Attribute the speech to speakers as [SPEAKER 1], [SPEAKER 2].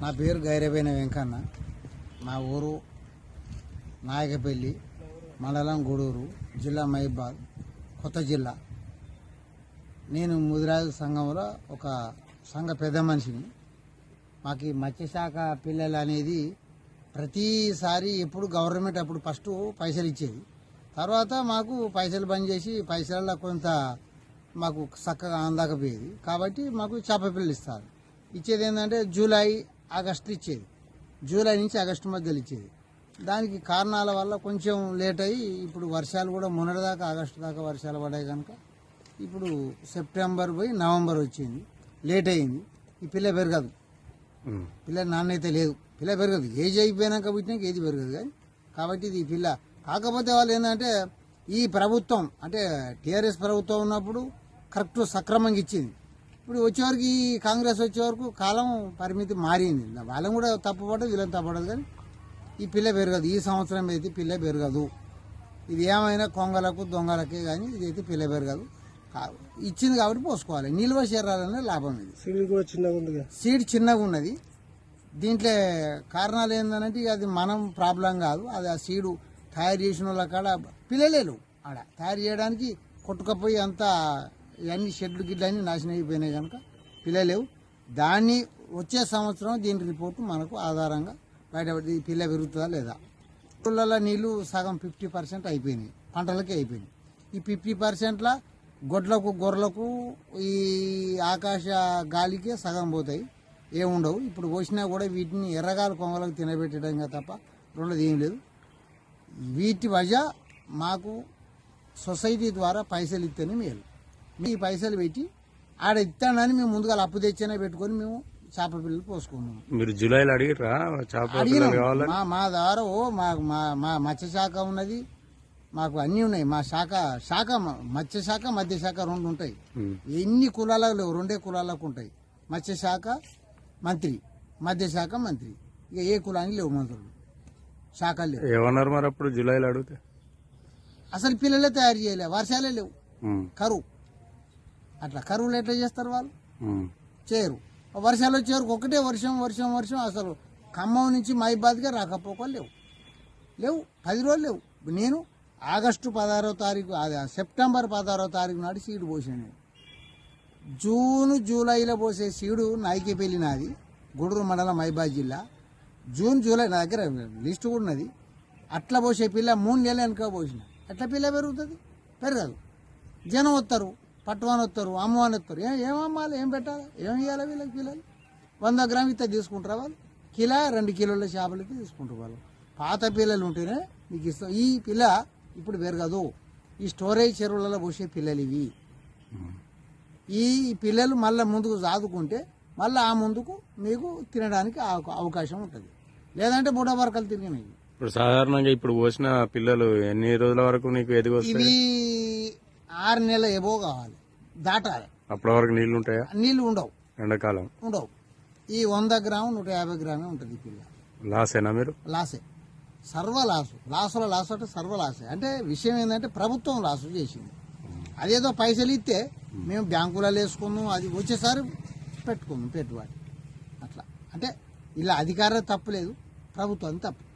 [SPEAKER 1] నా పేరు గైరబైన వెంకన్న. మా ఊరు నాయకపల్లి మండలం గూడూరు జిల్లా మహిబాద్ కొత్త జిల్లా. నేను ముదిరాజు సంఘంలో ఒక సంఘ పెద్ద మనిషిని. మాకు మత్స్యశాఖ పిల్లలు అనేది ప్రతిసారి ఎప్పుడు గవర్నమెంట్ అప్పుడు ఫస్ట్ పైసలు ఇచ్చేది. తర్వాత మాకు పైసలు బంద్ చేసి పైసలలో కొంత మాకు చక్కగా అందకపోయేది. కాబట్టి మాకు చేప పిల్లలు ఇస్తారు. ఇచ్చేది ఏంటంటే జూలై ఆగస్టు ఇచ్చేది. జూలై నుంచి ఆగస్టు మధ్యలో ఇచ్చేది. దానికి కారణాల వల్ల కొంచెం లేట్ అయ్యి ఇప్పుడు వర్షాలు కూడా మొన్నటిదాకా ఆగస్టు దాకా వర్షాలు పడ్డాయి కనుక ఇప్పుడు సెప్టెంబర్ పోయి నవంబర్ వచ్చింది. లేట్ అయింది ఈ పిల్ల పెరగదు. పిల్ల నాణ్యత లేదు. పిల్ల పెరగదు. ఏజ్ అయిపోయినాక పుట్టినాక ఏది పెరగదు కానీ కాబట్టి ఇది పిల్ల. కాకపోతే వాళ్ళు ఏంటంటే ఈ ప్రభుత్వం అంటే టీఆర్ఎస్ ప్రభుత్వం ఉన్నప్పుడు కరెక్ట్ సక్రమంగా ఇచ్చింది. ఇప్పుడు వచ్చేవరకు ఈ కాంగ్రెస్ వచ్చే వరకు కాలం పరిమితి మారింది. వాళ్ళని కూడా తప్పుపడదు వీళ్ళని తప్పడదు కానీ ఈ పిల్ల పెరగదు ఈ సంవత్సరం అయితే పిల్ల పెరగదు ఇది ఏమైనా కొంగలకు దొంగలకే కానీ ఇదైతే పిల్ల పెరగదు ఇచ్చింది కాబట్టి పోసుకోవాలి. నిల్వ చేరాలనే లాభం ఇది.
[SPEAKER 2] సీడీ కూడా చిన్నగా ఉందిగా.
[SPEAKER 1] సీడ్ చిన్నగా ఉన్నది. దీంట్లో కారణాలు ఏంటంటే అది మనం ప్రాబ్లం కాదు. అది ఆ సీడు తయారు చేసిన వాళ్ళ కాడ పిల్లలేరు ఆడ తయారు చేయడానికి కొట్టుకపోయి అంతా ఇవన్నీ షెడ్లు గిడ్లు అన్నీ నాశనం అయిపోయినాయి కనుక పిల్లలేవు. దాన్ని వచ్చే సంవత్సరం దీని రిపోర్టు మనకు ఆధారంగా బయటపడి పిల్ల పెరుగుతుందా లేదా? ఊళ్ళలో నీళ్ళు సగం ఫిఫ్టీ పర్సెంట్ అయిపోయినాయి. పంటలకే అయిపోయినాయి. ఈ ఫిఫ్టీ పర్సెంట్ల గొడ్లకు గొర్రెలకు ఈ ఆకాశ గాలికే సగం పోతాయి. ఏముండవు ఇప్పుడు పోసినా కూడా వీటిని ఎర్రగాలు కొంగలకు తినబెట్టడంగా తప్ప రెండోది ఏం లేదు. వీటి వజ మాకు సొసైటీ ద్వారా పైసలు ఇస్తేనే మేలు. మీ పైసలు పెట్టి ఆడ ఇస్తానని మేము ముందుగా అప్పు తెచ్చినా పెట్టుకొని మేము చేప పిల్లలు పోసుకున్నాము
[SPEAKER 3] మీరు జూలైలో అడిగిరా
[SPEAKER 1] అడిగినాం. మా మా ద్వారా మా మా మా మత్స్య శాఖ ఉన్నది. మాకు అన్నీ ఉన్నాయి. మా శాఖ శాఖ మ- మత్స్య శాఖ మధ్య శాఖ రెండు ఉంటాయి. ఎన్ని కులాలకు లేవు రెండే కులాలకు ఉంటాయి. మత్స్య శాఖ మంత్రి మధ్య శాఖ మంత్రి. ఇక ఏ కులానికి లేవు మంత్రులు. శాఖలు లేవు.
[SPEAKER 3] ఏమన్నారు మరి అప్పుడు జూలైలో అడిగితే?
[SPEAKER 1] అసలు పిల్లలే తయారు చేయలే వర్షాలే లేవు. కరువు. అట్లా కరువులు ఎట్లా చేస్తారు వాళ్ళు. చేయరు వర్షాలు వచ్చేవరకు ఒకటే వర్షం వర్షం వర్షం. అసలు ఖమ్మం నుంచి మైబాద్గా రాకపోకలు లేవు. లేవు. పది రోజులు లేవు. నేను ఆగస్టు పదహారో తారీఖు అదే సెప్టెంబర్ పదహారో తారీఖు నాడు సీడు పోసాను నేను. జూన్ జూలైలో పోసే సీడు నాయకేపల్లి నాది గుడూరు మండలం మైబాద్ జిల్లా. జూన్ జూలై నా దగ్గర లిస్టు కూడా ఉన్నది. అట్లా పోసే పిల్ల మూడు నెలలు వెనక పోసిన. ఎట్లా పిల్ల పెరుగుతుంది? పెరగదు. జనం వస్తారు పట్టువాని వస్తారు అమ్మవాని వస్తారు ఏం ఏం అమ్మాలి ఏం పెట్టాలి ఏం ఇవ్వాలి వీళ్ళకి పిల్లలు? వంద గ్రామ్ ఇస్తే తీసుకుంటారా వాళ్ళు? కిలో రెండు కిలోల చేపలకి తీసుకుంటారు వాళ్ళు. పాత పిల్లలు ఉంటేనే మీకు ఇస్తాం ఈ పిల్ల ఇప్పుడు పెరగదు ఈ స్టోరేజ్ చెరువులలో పోసే పిల్లలు ఇవి. ఈ పిల్లలు మళ్ళీ ముందుకు సాదుకుంటే మళ్ళీ ఆ ముందుకు మీకు తినడానికి అవ- అవకాశం ఉంటుంది. లేదంటే బుడ వరకలు తిరిగినాయి.
[SPEAKER 3] ఇప్పుడు సాధారణంగా ఇప్పుడు పోసిన పిల్లలు ఎన్ని రోజుల వరకు నీకు ఎదిగి
[SPEAKER 1] ఇవి ఆరు నెలల ఎబో కావాలి. దాటాలి.
[SPEAKER 3] అప్పటి వరకు నీళ్ళు ఉంటాయా?
[SPEAKER 1] నీళ్ళు ఉండవు.
[SPEAKER 3] ఎండాకాలం.
[SPEAKER 1] ఉండవు. ఈ వంద గ్రాము నూట యాభై గ్రామే ఉంటుంది ఈ పిల్ల.
[SPEAKER 3] లాసేనా మీరు?
[SPEAKER 1] లాసే. సర్వ లాసు. లాసుల లాసు అంటే సర్వ లాసే. అంటే విషయం ఏంటంటే ప్రభుత్వం లాసు చేసింది. అదేదో పైసలు ఇస్తే మేము బ్యాంకులలో వేసుకుందాం అది వచ్చేసారి పెట్టుకుందాం పెట్టుబడి. అట్లా. అంటే ఇలా అధికారం తప్పులేదు ప్రభుత్వం తప్పు.